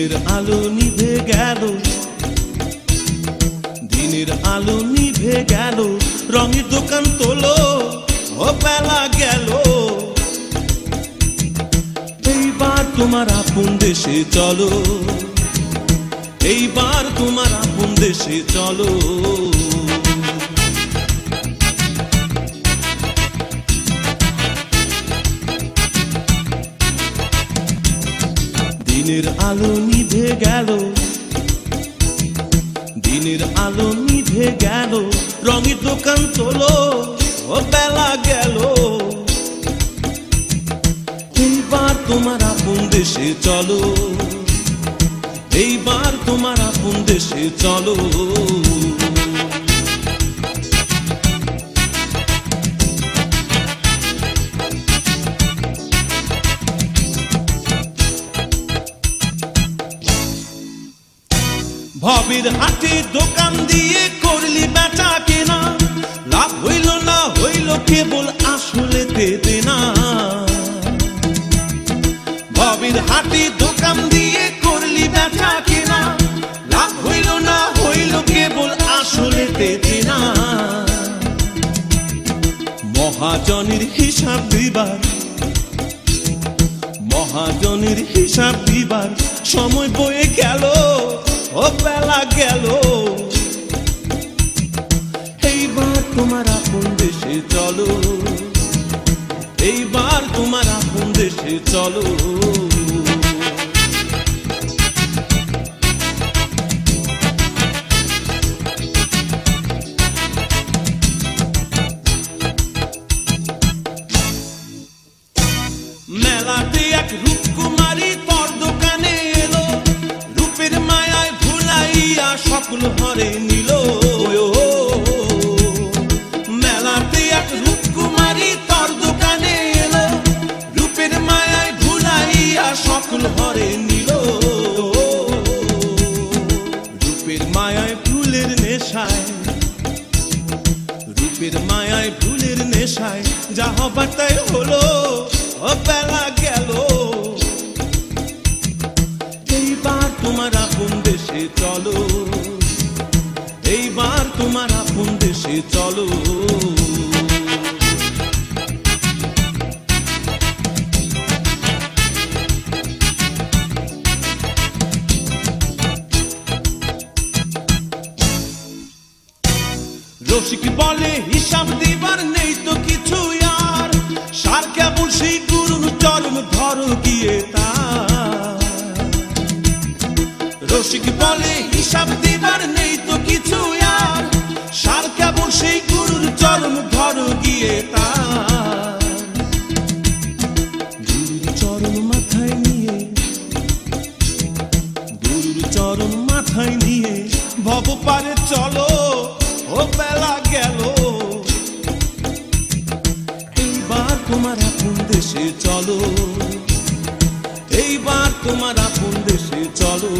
দিনের আলো নিভে গেল। দিনের আলো নিভে গেল। রঙের দোকান তোলো ও বেলা গেল। এইবার তোমার আপন দেশে চলো। এইবার তোমার আপন দেশে চলো। দিনের আলো নিভে গেল। দিনের আলো নিভে গেল। রঙের দোকান চলো ও বেলা গেল। এইবার তোমার আপন দেশে চলো। এইবার তোমার আপন দেশে চলো। ভবের হাটে দোকান দিয়ে করলি বেচা কেনা। লাভ হইল না হইল কেবল আসলে দেবে না। ভবের হাটে দোকান দিয়ে করলি বেচা কেনা। লাভ হইল না হইল কেবল আসলে দেবে না। মহাজনের হিসাব দিবার, মহাজনের হিসাব দিবার সময় বয়ে গেল। ও বেলা গেল। এইবার তোমার আপন দেশে চলো। এইবার তোমার আপন দেশে চলো। মায়ায় ফুলের নেশায়, যা হবার তাই হলো বেলা গেল। এইবার তোমার আপন দেশে চলো, এইবার তোমার আপন দেশে চলো। রসিক বলে, হিসাব দিবার নেই তো কিছু আর। সার কেবল সেই গুরুর চরম ধরো গিয়ে তার। রসিক বলে, হিসাব দিবার নেই তো কিছু আর। সার কেবল সেই গুরুর চরম ধরো গিয়ে গুরুর চরণ মাথায় নিয়ে গুরুর চরণ মাথায় নিয়ে ভব পারে চলো ও বেলা গেল এইবার তোমার আপন দেশে চলো এইবার তোমার আপন দেশে চলো